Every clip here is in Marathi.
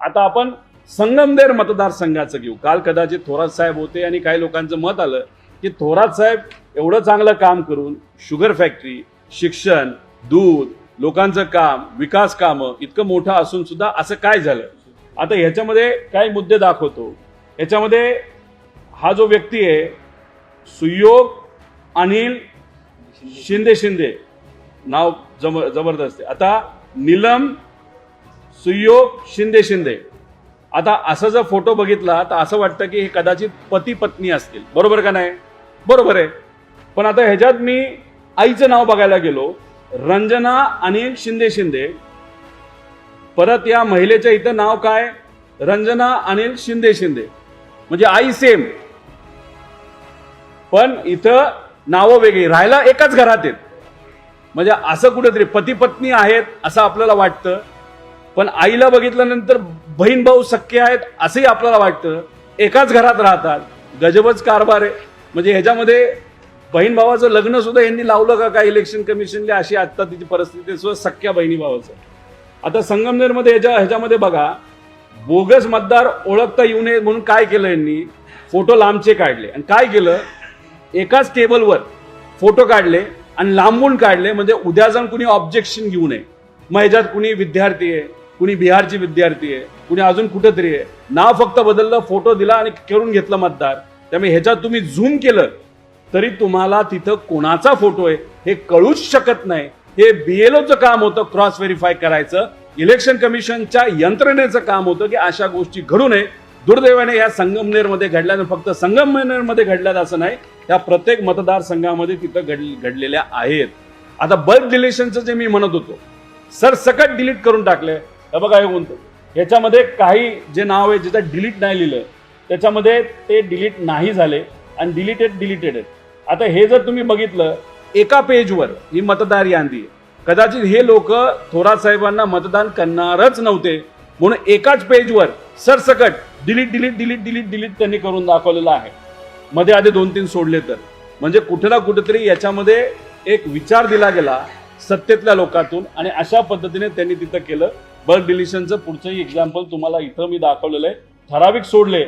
आता आपण संगमनेर मतदारसंघाचं घेऊ. काल कदाचित थोरात साहेब होते आणि काही लोकांचं मत आलं की थोरात साहेब एवढं चांगलं काम करून शुगर फॅक्टरी शिक्षण दूध लोकांचं काम विकास कामं इतकं मोठं असून सुद्धा असं काय झालं? आता ह्याच्यामध्ये काही मुद्दे दाखवतो. ह्याच्यामध्ये हा जो व्यक्ती आहे सुयोग अनिल शिंदे शिंदे. नाव जम जबरदस्त आहे. आता नीलम सुयोग शिंदे शिंदे. आता असं जर फोटो बघितला तर असं वाटतं की हे कदाचित पती पत्नी असतील. बरोबर का नाही? बरोबर आहे. पण आता ह्याच्यात मी आईचं नाव बघायला गेलो. रंजना अनिल शिंदे शिंदे. परत या महिलेच्या इथं नाव काय? रंजना अनिल शिंदे शिंदे. म्हणजे आई सेम पण इथं नावं वेगळी. राहायला एकाच घरात आहेत. म्हणजे असं कुठेतरी पती पत्नी आहेत असं आपल्याला वाटतं. पण आईला बघितल्यानंतर बहीण भाऊ सख्खे आहेत असंही आपल्याला वाटतं. एकाच घरात राहतात. गजबच कारभार आहे. म्हणजे ह्याच्यामध्ये बहीण भावाचं लग्न सुद्धा यांनी लावलं का काय इलेक्शन कमिशनले अशी आत्ता तिची परिस्थिती सुद्धा सख्या बहिणी भावाचं. आता संगमनेरमध्ये ह्याच्या ह्याच्यामध्ये बघा बोगस मतदार ओळखता येऊ नये म्हणून काय केलं यांनी? फोटो लांबचे काढले. आणि काय केलं? एकाच टेबलवर फोटो काढले आणि लांबून काढले. म्हणजे उद्या जाऊन कुणी ऑब्जेक्शन घेऊ नये. मग ह्याच्यात कुणी विद्यार्थी आहे कुणी बिहारची विद्यार्थी आहे कुणी अजून कुठेतरी आहे. नाव फक्त बदललं फोटो दिला आणि करून घेतलं मतदार. त्यामुळे ह्याच्यात तुम्ही झूम केलं तरी तुम्हाला तिथं कोणाचा फोटो आहे हे कळूच शकत नाही. हे बीएलओचं काम होतं क्रॉस व्हेरीफाय करायचं. इलेक्शन कमिशनच्या यंत्रणेचं काम होतं की अशा गोष्टी घडू नये. दुर्दैवाने या संगमनेरमध्ये घडल्यानं फक्त संगमनेरमध्ये घडल्यात असं नाही त्या प्रत्येक मतदारसंघामध्ये तिथं घड घडलेल्या आहेत. आता बल्क डिलेशनचं जे मी म्हणत होतो सर सकट डिलीट करून टाकले हे बघा हे कोणतं? याच्यामध्ये काही जे नाव आहे ज्याचं डिलीट नाही लिहिलं त्याच्यामध्ये ते डिलीट नाही झाले आणि डिलीटेड डिलीटेड आहेत. आता हे जर तुम्ही बघितलं एका पेजवर ही मतदार यादी आहे. कदाचित हे लोक थोरात साहेबांना मतदान करणारच नव्हते म्हणून एकाच पेजवर सरसकट delete delete delete delete delete त्यांनी करून दाखवलेलं आहे. मध्ये आधी दोन तीन सोडले तर. म्हणजे कुठे ना कुठेतरी याच्यामध्ये एक विचार दिला गेला सत्तेतल्या लोकांतून आणि अशा पद्धतीने त्यांनी तिथं केलं. बल्क डिलिशनचं पुढचंही एक्झाम्पल तुम्हाला इथं मी दाखवलेलं आहे. ठराविक सोडले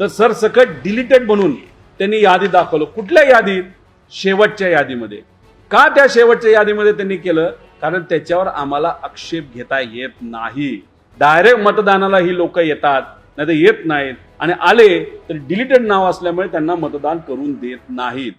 तर सरसकट डिलीटेड म्हणून त्यांनी यादी दाखवलं. कुठल्या यादीत शेवटच्या यादीमध्ये. का त्या शेवटच्या यादीमध्ये त्यांनी केलं? कारण त्याच्यावर आम्हाला आक्षेप घेता येत नाही. डायरेक्ट मतदानाला ही लोक येतात नाही तर येत नाहीत. आणि आले तर डिलीटेड नाव असल्यामुळे त्यांना मतदान करून देत नाहीत.